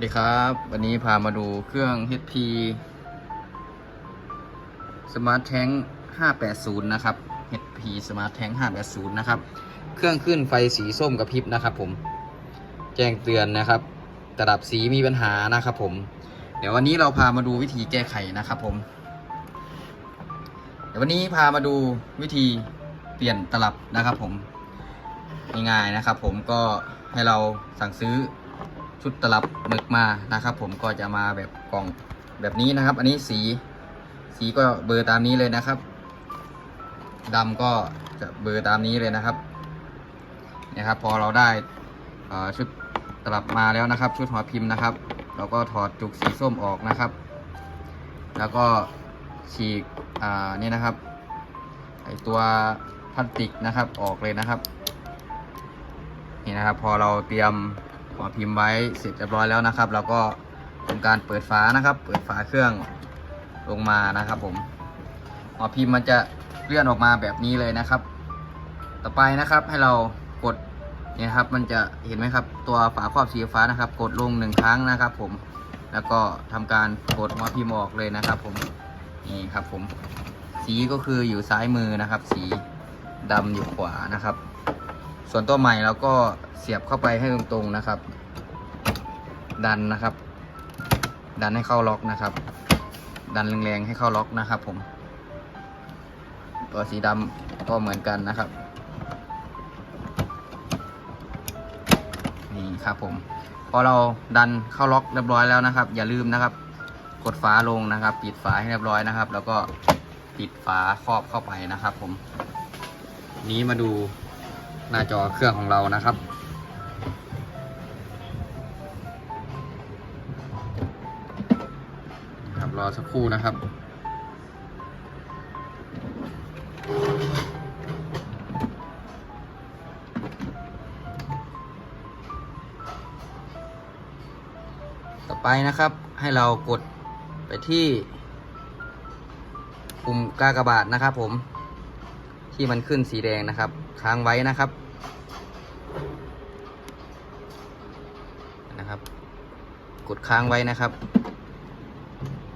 วัสดีครับ วันนี้พามาดูเครื่อง HP Smart Tank 580 นะครับ HP Smart Tank 580 นะครับ เครื่องขึ้นไฟสีส้มกระพริบนะครับผม แจ้งเตือนนะครับระดับสีมีปัญหานะครับผม เดี๋ยววันนี้เราพามาดูวิธีแก้ไขนะครับผม เดี๋ยววันนี้พามาดูวิธีเปลี่ยนตลับนะครับผม ง่ายๆนะครับผมก็ให้เราสั่งซื้อ ชุดตลับหมึกมานะครับ ผมก็จะมาแบบกล่องแบบนี้นะครับ อันนี้สีสีก็เบอร์ตามนี้เลยนะครับดำก็จะเบอร์ตามนี้เลยนะครับเนี่ยครับพอเราได้ชุดตลับมาแล้วนะครับ ชุดหัวพิมพ์นะครับ เราก็ถอดจุกสีส้มออกนะครับ แล้วก็ฉีกอ่านี่นะครับไอตัวพลาสติกนะครับออกเลยนะครับ นี่นะครับ พอเราเตรียม หัวพิมพ์ไว้เสร็จเรียบร้อยแล้วนะครับ เราก็ทำการเปิดฝานะครับ เปิดฝาเครื่องลงมานะครับ ผมหัวพิมพ์มันจะเลื่อนออกมาแบบนี้เลยนะครับ ต่อไปนะครับให้เรากดเนี่ยครับ มันจะเห็นไหมครับ ตัวฝาครอบสีฟ้านะครับ กดลงหนึ่งครั้งนะครับ ผม แล้วก็ทำการกดหัวพิมพ์ออกเลยนะครับ ผมนี่ครับ ผม สีก็คืออยู่ซ้ายมือนะครับ สีดำอยู่ขวานะครับ ส่วนตัวใหม่เราก็เสียบเข้าไปให้ตรงๆนะครับ ดันนะครับ ดันให้เข้าล็อกนะครับ ดันแรงๆให้เข้าล็อกนะครับ ผม ตัวสีดำก็เหมือนกันนะครับ นี่ครับผม พอเราดันเข้าล็อกเรียบร้อยแล้วนะครับ อย่าลืมนะครับ กดฝาลงนะครับ ปิดฝาให้เรียบร้อยนะครับ แล้วก็ปิดฝาครอบเข้าไปนะครับ ผม นี้มาดู หน้าจอเครื่องของเรานะครับ ครับรอสักครู่นะครับต่อไปนะครับให้เรากดไปที่ปุ่มกากบาทนะครับผมที่มันขึ้นสีแดงนะครับ ค้างไว้นะครับนะครับ กดค้างไว้นะครับ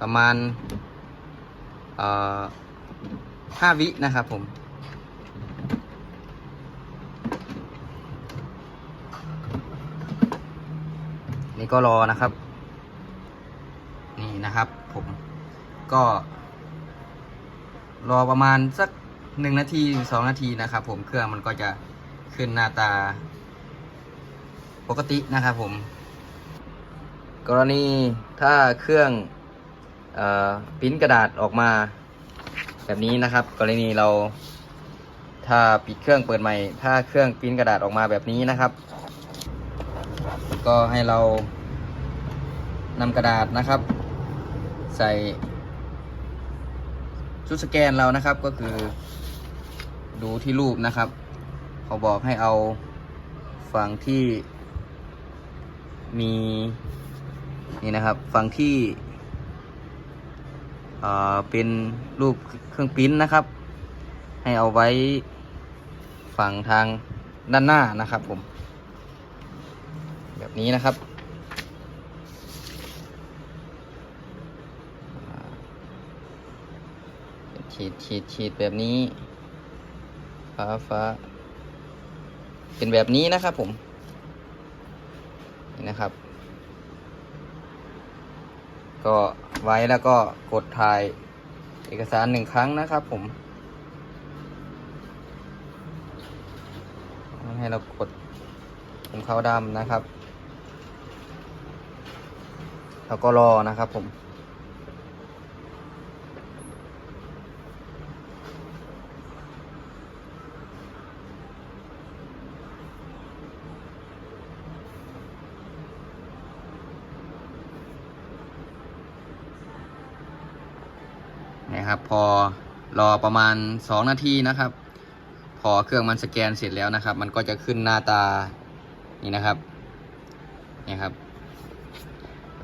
ประมาณเอ่อห้าวินะครับผมนี่ก็รอนะครับ นี่นะครับผมก็รอประมาณสัก หนึ่งนาทีถึงสองนาทีนะครับ ผมเครื่องมันก็จะขึ้นหน้าตา ปกตินะครับผม กรณีถ้าเครื่องออปริ้นกระดาษออกมา แบบนี้นะครับ กรณีเราถ้าปิดเครื่องเปิดใหม่ ถ้าเครื่องปริ้นกระดาษออกมาแบบนี้นะครับ ก็ให้เรานำกระดาษนะครับ ใส่ชุดสแกนเรานะครับก็คือ ดูที่รูปนะครับ เขาบอกให้เอาฝั่งที่มีนี่นะครับฝั่งที่เอ่อเป็นรูปเครื่องปริ้นนะครับ ให้เอาไว้ฝั่งทางด้านหน้านะครับผม แบบนี้นะครับ ฉีดฉีดฉีดแบบนี้ ฟ้าฟ้า เป็นแบบนี้นะครับผมนี่นะครับ ก็ไว้แล้วก็กดถ่ายเอกสารหนึ่งครั้งนะครับผม ให้เรากดปุ่มขาดำนะครับ แล้วก็รอนะครับผม นะครับ พอรอประมาณ 2 นาทีนะครับ พอเครื่องมันสแกนเสร็จแล้วนะครับ มันก็จะขึ้นหน้าตานี่นะครับนี่ครับ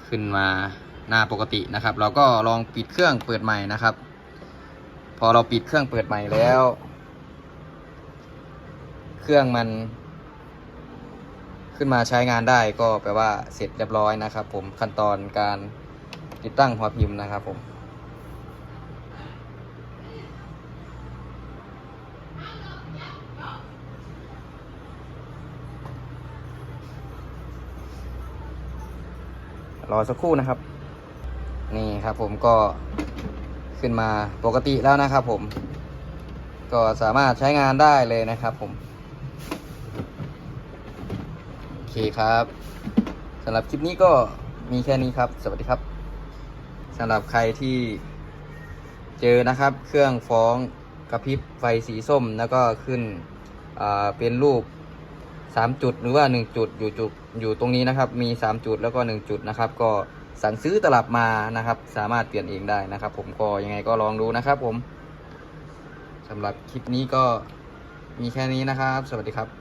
ขึ้นมาหน้าปกตินะครับ เราก็ลองปิดเครื่องเปิดใหม่นะครับ พอเราปิดเครื่องเปิดใหม่แล้ว เครื่องมัน ขึ้นมาใช้งานได้ก็แปลว่าเสร็จเรียบร้อยนะครับ ผมขั้นตอนการติดตั้งหัวพิมพ์นะครับผม รอสักครู่นะครับ นี่ครับผมก็ขึ้นมาปกติแล้วนะครับผม ก็สามารถใช้งานได้เลยนะครับผม โอเคครับสำหรับคลิปนี้ก็มีแค่นี้ครับ สวัสดีครับสำหรับใครที่เจอนะครับ เครื่องฟ้องกระพริบไฟสีส้มแล้วก็ขึ้นเป็นรูป สามจุดหรือว่าหนึ่งจุดอยู่จุดอยู่ตรงนี้นะครับ มีสามจุดแล้วก็หนึ่งจุดนะครับ ก็สั่งซื้อตลับมานะครับ สามารถเปลี่ยนเองได้นะครับ ผมก็ยังไงก็ลองดูนะครับ ผมสำหรับคลิปนี้ก็มีแค่นี้นะครับ สวัสดีครับ